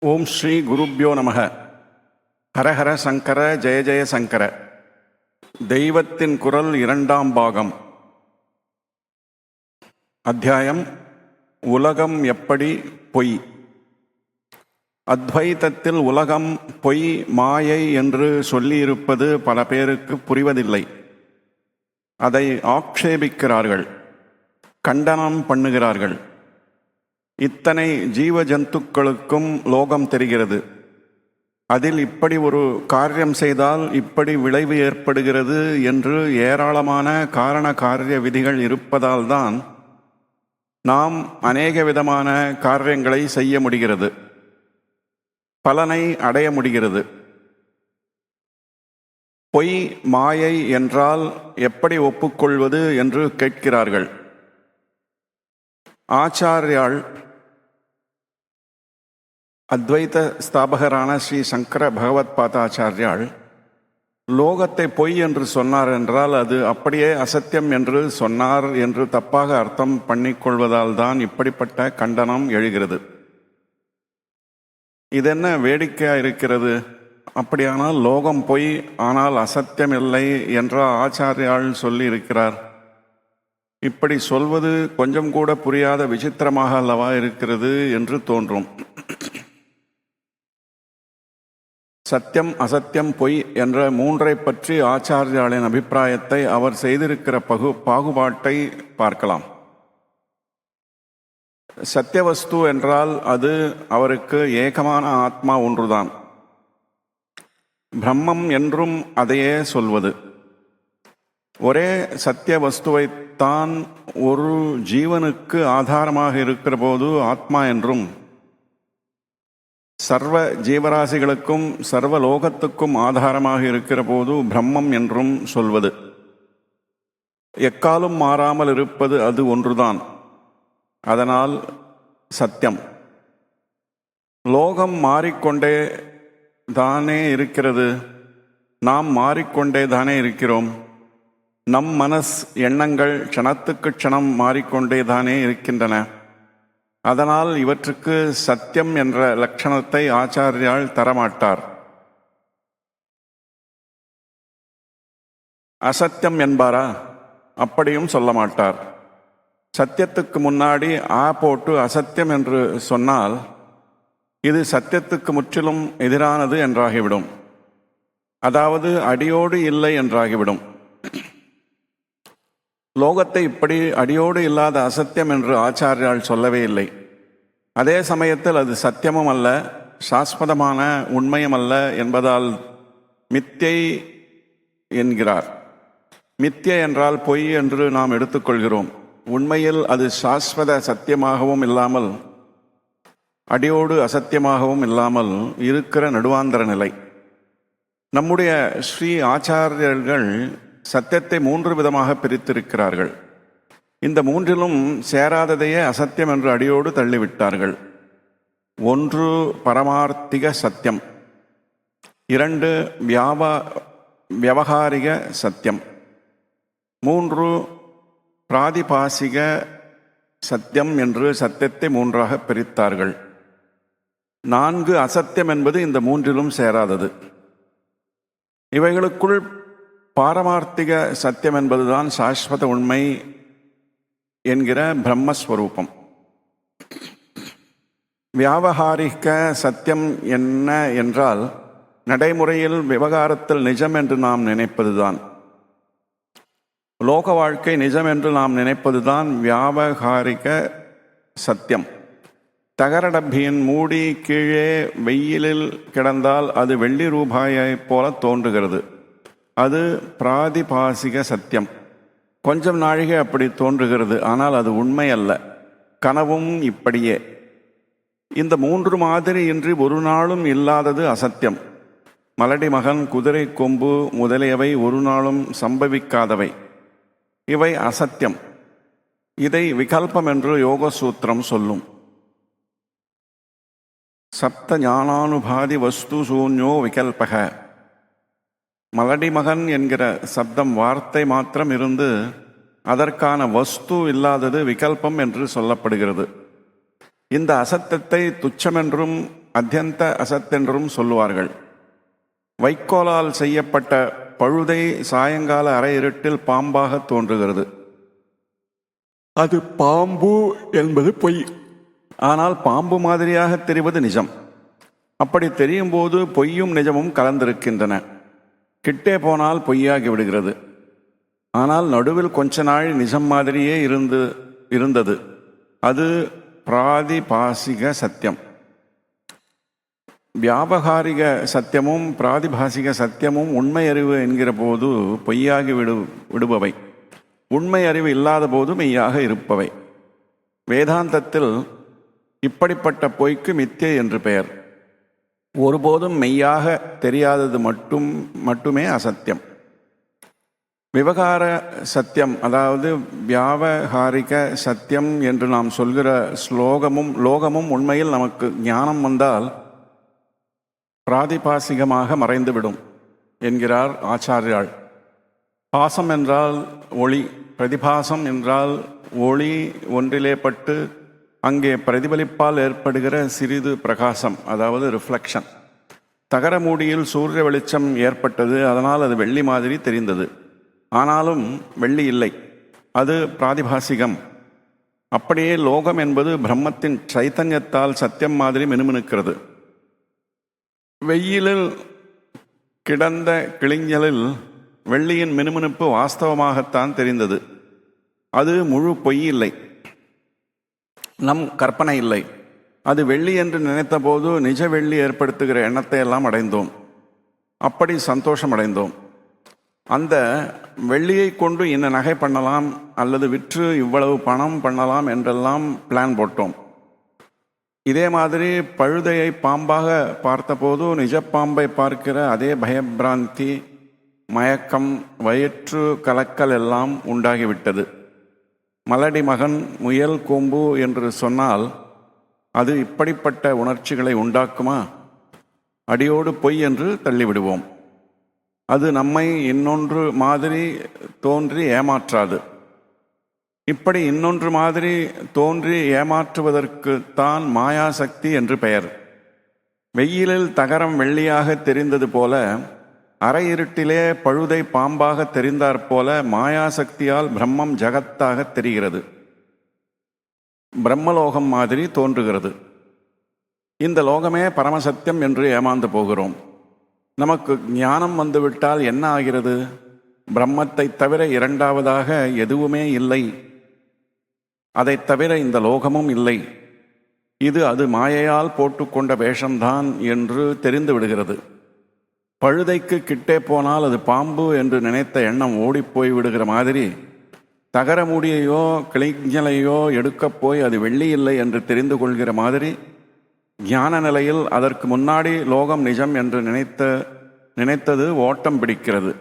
ஓம் ஸ்ரீ குருப்யோ நமக. ஹரஹர சங்கர ஜெய ஜெய சங்கர. தெய்வத்தின் குரல் இரண்டாம் பாகம். அத்தியாயம் உலகம் எப்படி பொய்? அத்வைதத்தில் உலகம் பொய் மாயை என்று சொல்லியிருப்பது பல பேருக்கு புரிவதில்லை. அதை ஆக்ஷேபிக்கிறார்கள் கண்டனம் பண்ணுகிறார்கள். இத்தனை ஜீவ ஜந்துக்களுக்கும் லோகம் தெரிகிறது. அதில் இப்படி ஒரு காரியம் செய்தால் இப்படி விளைவு ஏற்படுகிறது என்று ஏராளமான காரண காரிய விதிகள் இருப்பதால் தான் நாம் அநேக விதமான காரியங்களை செய்ய முடிகிறது. பலனை அடைய முடிகிறது. பொய் மாயை என்றால் எப்படி ஒப்புக்கொள்வது என்று கேட்கிறார்கள். ஆச்சாரியாள் அத்வைத ஸ்தாபகரான ஸ்ரீ சங்கர பகவத் பாதாச்சாரியாள் லோகத்தை பொய் என்று சொன்னார் என்றால் அது அப்படியே அசத்தியம் என்று சொன்னார் என்று தப்பாக அர்த்தம் பண்ணிக்கொள்வதால் தான் இப்படிப்பட்ட கண்டனம் எழுகிறது. இதென்ன வேடிக்கையாக இருக்கிறது? அப்படியானால் லோகம் பொய் ஆனால் அசத்தியம் இல்லை என்ற ஆச்சாரியால் சொல்லி இருக்கிறார் இப்படி சொல்வது கொஞ்சம் கூட புரியாத விசித்திரமாக அல்லவா இருக்கிறது? என்று தோன்றும். சத்தியம் அசத்தியம் பொய் என்ற மூன்றை பற்றி ஆச்சாரியாளின் அபிப்பிராயத்தை அவர் செய்திருக்கிற பகு பாகுபாட்டை பார்க்கலாம். சத்தியவஸ்து என்றால் அது அவருக்கு ஏகமான ஆத்மா ஒன்றுதான். பிரம்மம் என்றும் அதையே சொல்வது. ஒரே சத்திய வஸ்துவைத்தான் ஒரு ஜீவனுக்கு ஆதாரமாக இருக்கிற போது ஆத்மா என்றும் சர்வ ஜீவராசிகளுக்கும் சர்வ லோகத்துக்கும் ஆதாரமாக இருக்கிற போது பிரம்மம் என்றும் சொல்வது. எக்காலும் மாறாமல் இருப்பது அது ஒன்றுதான். அதனால் சத்தியம். லோகம் மாறிக்கொண்டே தானே இருக்கிறது. நாம் மாறிக்கொண்டே தானே இருக்கிறோம். நம் மனஸ் எண்ணங்கள் க்ஷணத்துக்கு க்ஷணம் மாறிக்கொண்டே தானே இருக்கின்றன. அதனால் இவற்றுக்கு சத்தியம் என்ற லட்சணத்தை ஆச்சாரியால் தரமாட்டார். அசத்தியம் என்பாரா? அப்படியும் சொல்ல மாட்டார். சத்தியத்துக்கு முன்னாடி ஆ போட்டு அசத்தியம் என்று சொன்னால் இது சத்தியத்துக்கு முற்றிலும் எதிரானது என்றாகிவிடும். அதாவது அடியோடு இல்லை என்றாகிவிடும். லோகத்தை இப்படி அடியோடு இல்லாத அசத்தியம் என்று ஆச்சாரியால் சொல்லவே இல்லை. அதே சமயத்தில் அது சத்தியமும் அல்ல சாஸ்வதமான உண்மையும் அல்ல என்பதால் மித்தியை என்கிறார். மித்திய என்றால் பொய் என்று நாம் எடுத்துக்கொள்கிறோம். உண்மையில் அது சாஸ்வத சத்தியமாகவும் இல்லாமல் அடியோடு அசத்தியமாகவும் இல்லாமல் இருக்கிற நடுவாந்தர நிலை. நம்முடைய ஸ்ரீ ஆச்சாரியர்கள் சத்தியத்தை மூன்று விதமாக பிரித்திருக்கிறார்கள். இந்த மூன்றிலும் சேராததையே அசத்தியம் என்று அடியோடு தள்ளிவிட்டார்கள். ஒன்று பரமார்த்திக சத்தியம் இரண்டு வியாபா வியவகாரிக சத்தியம் மூன்று பிராதிபாசிக சத்தியம் என்று சத்தியத்தை மூன்றாக பிரித்தார்கள். நான்கு அசத்தியம் என்பது இந்த மூன்றிலும் சேராதது. இவைகளுக்குள் பாரமார்த்திக சத்தியம் என்பதுதான் சாஸ்வத உண்மை என்கிற பிரம்மஸ்வரூபம். வியாபகாரிக சத்தியம் என்ன என்றால் நடைமுறையில் விவகாரத்தில் நிஜம் என்று நாம் நினைப்பதுதான். லோக வாழ்க்கை நிஜம் என்று நாம் நினைப்பதுதான் வியாபகாரிக சத்தியம். தகர டப்பியின் மூடி கீழே வெயிலில் கிடந்தால் அது வெள்ளி ரூபாயைப் போல தோன்றுகிறது. அது பிராதிபாசிக சத்தியம். கொஞ்சம் நாழிகை அப்படி தோன்றுகிறது ஆனால் அது உண்மை அல்ல. கனவும் இப்படியே. இந்த மூன்று மாதிரி இன்றி ஒரு நாளும் இல்லாதது அசத்தியம். மலடி மகன் குதிரை கொம்பு முதலியவை ஒரு நாளும் சம்பவிக்காதவை. இவை அசத்தியம். இதை விகல்பம் என்று யோக சூத்திரம் சொல்லும். சப்த ஞானானுபாதி வஸ்து சூன்யோ விகல்பக. மலடி மகன் என்கிற சப்தம் வார்த்தை மாத்திரம் இருந்து அதற்கான வஸ்து இல்லாதது விகல்பம் என்று சொல்லப்படுகிறது. இந்த அசத்தத்தை துச்சமென்றும் அத்தியந்த அசத்தென்றும் சொல்லுவார்கள். வைக்கோலால் செய்யப்பட்ட பழுதை சாயங்கால அரை இருட்டில் பாம்பாக தோன்றுகிறது. அது பாம்பு என்பது பொய். ஆனால் பாம்பு மாதிரியாக தெரிவது நிஜம். அப்படி தெரியும் போது பொய்யும் நிஜமும் கலந்திருக்கின்றன. கிட்டே போனால் பொய்யாகி விடுகிறது. ஆனால் நடுவில் கொஞ்ச நாள் நிஜம் மாதிரியே இருந்து இருந்தது. அது பிராதிபாசிக சத்தியம். வியாபகாரிக சத்தியமும் பிராதிபாசிக சத்தியமும் உண்மை அறிவு என்கிற போது பொய்யாகி விடு விடுபவை. உண்மை அறிவு இல்லாத போது மெய்யாக இருப்பவை. வேதாந்தத்தில் இப்படிப்பட்ட பொய்க்கு மித்தியை என்று பெயர். ஒருபோதும் மெய்யாக தெரியாதது மட்டும் மட்டுமே அசத்தியம். விவகார சத்தியம் அதாவது வியாபகாரிக சத்தியம் என்று நாம் சொல்கிற ஸ்லோகமும் லோகமும் உண்மையில் நமக்கு ஞானம் வந்தால் பிராதிபாசிகமாக மறைந்துவிடும் என்கிறார் ஆச்சாரியாள் பாசம் என்றால் ஒளி பிரதிபாசம் என்றால் ஒளி ஒன்றிலே பட்டு அங்கே பிரதிபலிப்பால் ஏற்படுகிற சிறிது பிரகாசம் அதாவது ரிஃப்ளெக்ஷன் தகர மூடியில் சூரிய வெளிச்சம் ஏற்பட்டது அதனால் அது வெள்ளி மாதிரி தெரிந்தது. ஆனாலும் வெள்ளி இல்லை. அது பிராதிபாசிகம். அப்படியே லோகம் என்பது பிரம்மத்தின் சைத்தன்யத்தால் சத்தியம் மாதிரி மினுமினுக்கிறது. வெயிலில் கிடந்த கிளிஞ்சலில் வெள்ளியின் மினுமினுப்பு வாஸ்தவமாகத்தான் தெரிந்தது. அது முழு பொய் இல்லை. நம் கற்பனை இல்லை. அது வெள்ளி என்று நினைத்தபோது நிஜ வெள்ளி ஏற்படுத்துகிற எண்ணத்தை எல்லாம் அடைந்தோம். அப்படி சந்தோஷம் அடைந்தோம். அந்த வெள்ளியை கொண்டு இன்ன நகை பண்ணலாம் அல்லது விற்று இவ்வளவு பணம் பண்ணலாம் என்றெல்லாம் பிளான் போட்டோம். இதே மாதிரி பழுதையை பாம்பாக பார்த்தபோது நிஜப்பாம்பை பார்க்கிற அதே பயபிராந்தி மயக்கம் வயிற்று கலக்கல் எல்லாம் உண்டாகிவிட்டது. மலடி மகன் முயல் கொம்பு என்று சொன்னால் அது இப்படிப்பட்ட உணர்ச்சிகளை உண்டாக்குமா? அடியோடு பொய் என்று தள்ளிவிடுவோம். அது நம்மை இன்னொன்று மாதிரி தோன்றி ஏமாற்றாது. இப்படி இன்னொன்று மாதிரி தோன்றி ஏமாற்றுவதற்குத்தான் மாயாசக்தி என்று பெயர். வெயிலில் தகரம் வெள்ளியாக தெரிந்தது போல அரை இருட்டிலே பழுதை பாம்பாக தெரிந்தாற் போல மாயாசக்தியால் பிரம்மம் ஜகத்தாக தெரிகிறது. பிரம்மலோகம் மாதிரி தோன்றுகிறது. இந்த லோகமே பரமசத்தியம் என்று ஏமாந்து போகிறோம். நமக்கு ஞானம் வந்துவிட்டால் என்ன ஆகிறது? பிரம்மத்தை தவிர இரண்டாவதாக எதுவுமே இல்லை. அதைத் தவிர இந்த லோகமும் இல்லை. இது அது மாயையால் போட்டுக்கொண்ட வேஷம்தான் என்று தெரிந்து விடுகிறது. பழுதைக்கு கிட்டே போனால் அது பாம்பு என்று நினைத்த எண்ணம் ஓடிப்போய் விடுகிற மாதிரி தகர மூடியையோ கிளிஞ்சலையோ எடுக்கப் போய் அது வெள்ளி இல்லை என்று தெரிந்து கொள்கிற மாதிரி ஞான நிலையில் அதற்கு முன்னாடி லோகம் நிஜம் என்று நினைத்த நினைத்தது ஓட்டம் பிடிக்கிறது.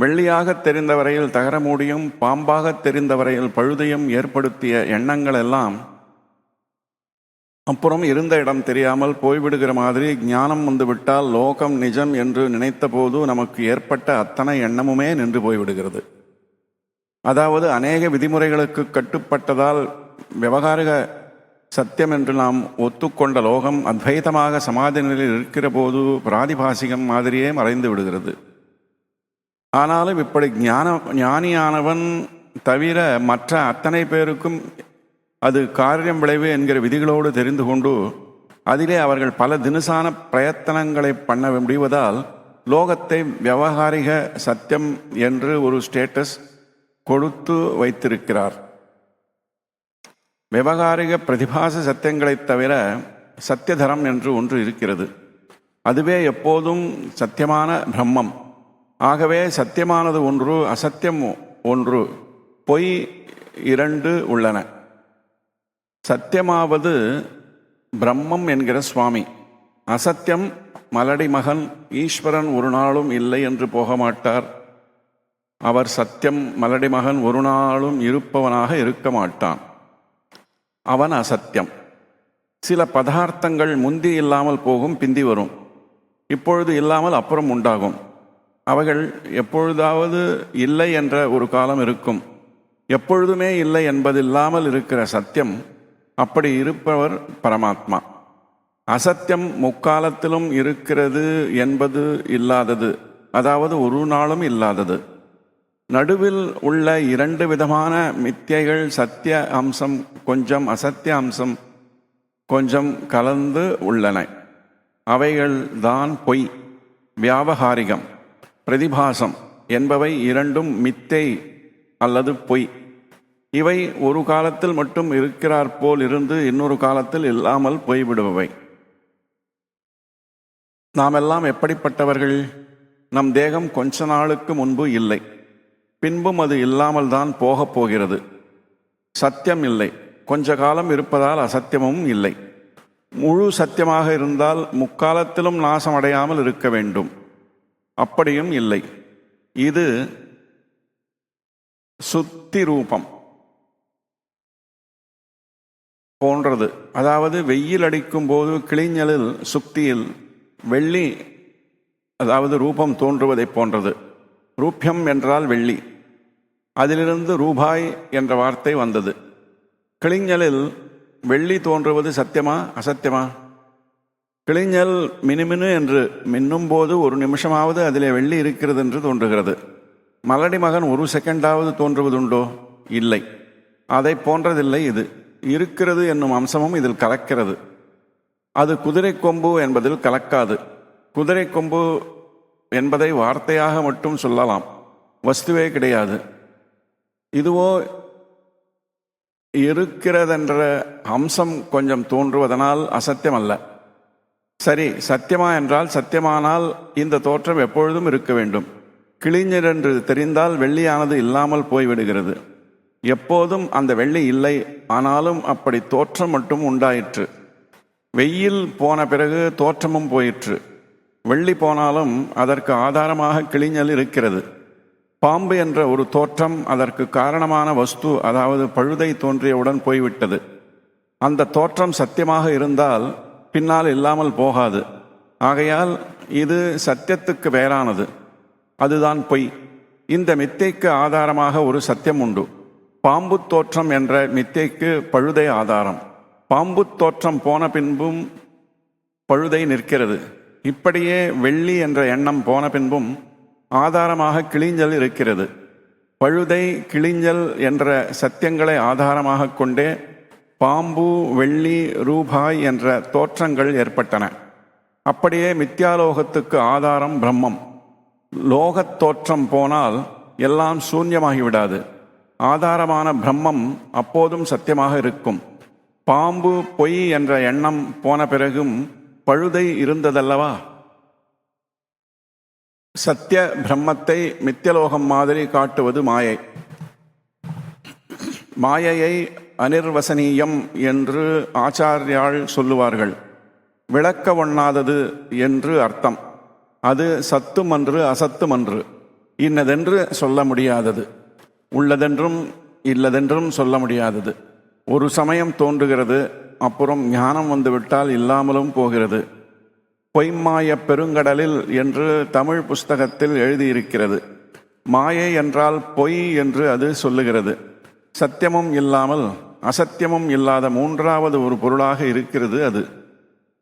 வெள்ளியாக தெரிந்த வரையில் தகர மூடியும் பாம்பாக தெரிந்த வரையில் பழுதையும் ஏற்படுத்திய எண்ணங்கள் எல்லாம் அப்புறம் இருந்த இடம் தெரியாமல் போய்விடுகிற மாதிரி ஞானம் வந்துவிட்டால் லோகம் நிஜம் என்று நினைத்தபோது நமக்கு ஏற்பட்ட அத்தனை எண்ணமுமே நின்று போய்விடுகிறது. அதாவது அநேக விதிமுறைகளுக்கு கட்டுப்பட்டதால் விவகாரிக சத்தியம் என்று நாம் ஒத்துக்கொண்ட லோகம் அத்வைதமாக சமாதி நிலையில் இருக்கிற போது பிராதிபாசிகம் மாதிரியே மறைந்து விடுகிறது. ஆனாலும் இப்படி ஞான ஞானியானவன் தவிர மற்ற அத்தனை பேருக்கும் அது காரியம் விளைவு என்கிற விதிகளோடு தெரிந்து கொண்டு அதிலே அவர்கள் பல தினசான பிரயத்தனங்களை பண்ண முடிவதால் லோகத்தை விவகாரிக சத்தியம் என்று ஒரு ஸ்டேட்டஸ் கொடுத்து வைத்திருக்கிறார். விவகாரிக பிரதிபாச சத்தியங்களைத் தவிர சத்தியதரம் என்று ஒன்று இருக்கிறது. அதுவே எப்போதும் சத்தியமான பிரம்மம். ஆகவே சத்தியமானது ஒன்று அசத்தியம் ஒன்று பொய் இரண்டு உள்ளன. சத்தியமாவது பிரம்மம் என்கிற சுவாமி. அசத்தியம் மலடி மகன் ஈஸ்வரன் ஒரு நாளும் இல்லை என்று போக மாட்டார். அவர் சத்தியம் மலடி மகன் ஒரு நாளும் இருப்பவனாக இருக்க மாட்டான். அவன் அசத்தியம். சில பதார்த்தங்கள் முந்தி இல்லாமல் போகும் பிந்தி வரும். இப்பொழுது இல்லாமல் அப்புறம் உண்டாகும். அவைகள் எப்பொழுதாவது இல்லை என்ற ஒரு காலம் இருக்கும். எப்பொழுதுமே இல்லை என்பதில்லாமல் இருக்கிற சத்தியம் அப்படி இருப்பவர் பரமாத்மா. அசத்தியம் முக்காலத்திலும் இருக்கிறது என்பது இல்லாதது. அதாவது ஒரு நாளும் இல்லாதது. நடுவில் உள்ள இரண்டு விதமான மித்தியைகள் சத்திய அம்சம் கொஞ்சம் அசத்திய அம்சம் கொஞ்சம் கலந்து உள்ளன. அவைகள் தான் பொய் வியாபகாரிகம் பிரதிபாசம் என்பவை இரண்டும் மித்தை அல்லது பொய். இவை ஒரு காலத்தில் மட்டும் இருக்கிறார் போல் இருந்து இன்னொரு காலத்தில் இல்லாமல் போய்விடுபவை. நாமெல்லாம் எப்படிப்பட்டவர்கள்? நம் தேகம் கொஞ்ச நாளுக்கு முன்பு இல்லை. பின்பும் அது இல்லாமல் தான் போகப் போகிறது. சத்தியம் இல்லை. கொஞ்ச காலம் இருப்பதால் அசத்தியமும் இல்லை. முழு சத்தியமாக இருந்தால் முக்காலத்திலும் நாசம் அடையாமல் இருக்க வேண்டும். அப்படியும் இல்லை. இது சுத்தி ரூபம் போன்றது. அதாவது வெயில் அடிக்கும் போது கிளிஞ்சலில் சுக்தியில் வெள்ளி அதாவது ரூபம் தோன்றுவதைப் போன்றது. ரூபியம் என்றால் வெள்ளி. அதிலிருந்து ரூபாய் என்ற வார்த்தை வந்தது. கிளிஞ்சலில் வெள்ளி தோன்றுவது சத்தியமா அசத்தியமா? கிளிஞ்சல் மினுமினு என்று மின்னும் போது ஒரு நிமிஷமாவது அதிலே வெள்ளி இருக்கிறது என்று தோன்றுகிறது. மலடி மகன் ஒரு செகண்டாவது தோன்றுவதுண்டோ? இல்லை. அதை போன்றதில்லை இது. இருக்கிறது என்னும் அம்சமும் இதில் கலக்கிறது. அது குதிரை கொம்பு என்பதில் கலக்காது. குதிரை கொம்பு என்பதை வார்த்தையாக மட்டும் சொல்லலாம். வஸ்துவே கிடையாது. இதுவோ இருக்கிறதென்ற அம்சம் கொஞ்சம் தோன்றுவதனால் அசத்தியம் அல்ல சரி சத்தியமா என்றால் சத்தியமானால் இந்த தோற்றம் எப்பொழுதும் இருக்க வேண்டும். கிளிஞர் என்று தெரிந்தால் வெள்ளியானது இல்லாமல் போய்விடுகிறது. எப்போதும் அந்த வெள்ளி இல்லை ஆனாலும் அப்படி தோற்றம் மட்டும் உண்டாயிற்று. வெயில் போன பிறகு தோற்றமும் போயிற்று. வெள்ளி போனாலும் அதற்கு ஆதாரமாக கிளிஞ்சல் இருக்கிறது. பாம்பு என்ற ஒரு தோற்றம் அதற்கு காரணமான வஸ்து அதாவது பழுதை தோன்றியவுடன் போய்விட்டது. அந்த தோற்றம் சத்தியமாக இருந்தால் பின்னால் இல்லாமல் போகாது. ஆகையால் இது சத்தியத்துக்கு வேறானது. அதுதான் பொய். இந்த மித்தைக்கு ஆதாரமாக ஒரு சத்தியம் உண்டு. பாம்பு தோற்றம் என்ற மித்தைக்கு பழுதை ஆதாரம். பாம்பு தோற்றம் போன பின்பும் பழுதை நிற்கிறது. இப்படியே வெள்ளி என்ற எண்ணம் போன பின்பும் ஆதாரமாக கிளிஞ்சல் இருக்கிறது. பழுதை கிளிஞ்சல் என்ற சத்தியங்களை ஆதாரமாக கொண்டே பாம்பு வெள்ளி ரூபாய் என்ற தோற்றங்கள் ஏற்பட்டன. அப்படியே மித்யாலோகத்துக்கு ஆதாரம் பிரம்மம். லோகத் தோற்றம் போனால் எல்லாம் சூன்யமாகிவிடாது. ஆதாரமான பிரம்மம் அப்போதும் சத்தியமாக இருக்கும். பாம்பு பொய் என்ற எண்ணம் போன பிறகும் பழுதை இருந்ததல்லவா? சத்திய பிரம்மத்தை மித்தியலோகம் மாதிரி காட்டுவது மாயை. மாயையை அனிர்வசனீயம் என்று ஆச்சாரியாள் சொல்லுவார்கள். விளக்க ஒண்ணாதது என்று அர்த்தம். அது சத்துமன்று அசத்துமன்று. இன்னதென்று சொல்ல முடியாதது. உள்ளதென்றும் இல்லதென்றும் சொல்ல முடியாதது. ஒரு சமயம் தோன்றுகிறது அப்புறம் ஞானம் வந்துவிட்டால் இல்லாமலும் போகிறது. பொய்மாய பெருங்கடலில் என்று தமிழ் புஸ்தகத்தில் எழுதியிருக்கிறது. மாயை என்றால் பொய் என்று அது சொல்லுகிறது. சத்தியமும் இல்லாமல் அசத்தியமும் இல்லாத மூன்றாவது ஒரு பொருளாக இருக்கிறது அது.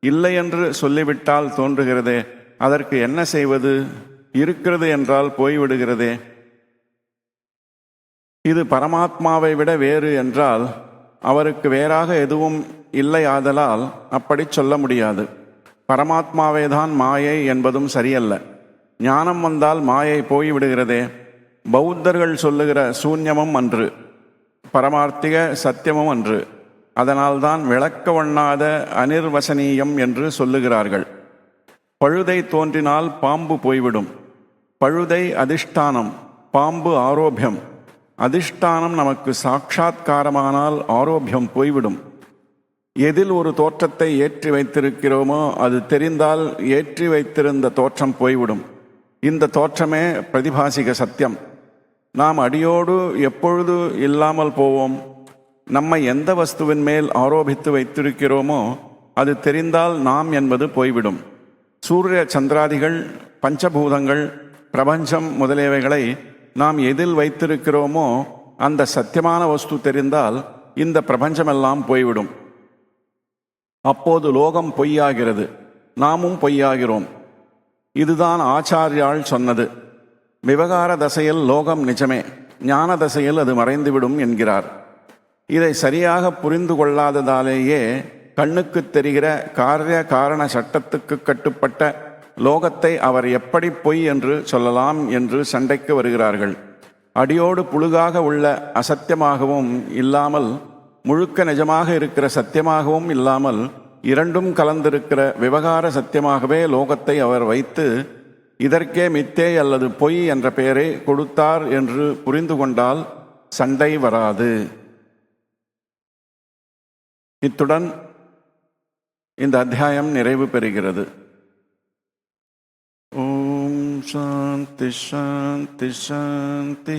இல்லை என்று சொல்லிவிட்டால் தோன்றுகிறதே அதற்கு என்ன செய்வது? இருக்கிறது என்றால் போய்விடுகிறதே இது பரமாத்மாவை விட வேறு என்றால் அவருக்கு வேறாக எதுவும் இல்லை ஆதலால் அப்படி சொல்ல முடியாது. பரமாத்மாவே தான் மாயை என்பதும் சரியல்ல. ஞானம் வந்தால் மாயை போய்விடுகிறதே பௌத்தர்கள் சொல்லுகிற சூன்யமும் அன்று. பரமார்த்திக சத்தியமும் அன்று. அதனால்தான் விளக்க வண்ணாத அனிர்வசனீயம் என்று சொல்லுகிறார்கள். பழுதை தோன்றினால் பாம்பு போய்விடும். பழுதை அதிஷ்டானம் பாம்பு ஆரோபியம். அதிஷ்டானம் நமக்கு சாட்சா்காரமானால் ஆரோபியம் போய்விடும். எதில் ஒரு தோற்றத்தை ஏற்றி வைத்திருக்கிறோமோ அது தெரிந்தால் ஏற்றி வைத்திருந்த தோற்றம் போய்விடும். இந்த தோற்றமே பிரதிபாசிக சத்தியம். நாம் அடியோடு எப்பொழுது இல்லாமல் போவோம்? நம்மை எந்த வஸ்துவின் மேல் ஆரோபித்து வைத்திருக்கிறோமோ அது தெரிந்தால் நாம் என்பது போய்விடும். சூரிய சந்திராதிகள் பஞ்சபூதங்கள் பிரபஞ்சம் முதலியவைகளை நாம் எதில் வைத்திருக்கிறோமோ அந்த சத்தியமான வஸ்து தெரிந்தால் இந்த பிரபஞ்சமெல்லாம் போய்விடும். அப்போது லோகம் பொய்யாகிறது. நாமும் பொய்யாகிறோம். இதுதான் ஆச்சாரியால் சொன்னது. விவகார தசையில் லோகம் நிஜமே. ஞான தசையில் அது மறைந்துவிடும் என்கிறார். இதை சரியாக புரிந்து கொள்ளாததாலேயே கண்ணுக்கு தெரிகிற காரிய காரண சட்டத்துக்கு கட்டுப்பட்ட லோகத்தை அவர் எப்படி பொய் என்று சொல்லலாம் என்று சண்டைக்கு வருகிறார்கள். அடியோடு புழுகாக உள்ள அசத்தியமாகவும் இல்லாமல் முழுக்க நிஜமாக இருக்கிற சத்தியமாகவும் இல்லாமல் இரண்டும் கலந்திருக்கிற விவகார சத்தியமாகவே லோகத்தை அவர் வைத்து இதற்கே மித்தே அல்லது பொய் என்ற பெயரை கொடுத்தார் என்று புரிந்து கொண்டால் சண்டை வராது. இத்துடன் இந்த அத்தியாயம் நிறைவு பெறுகிறது. शांति शांति शांति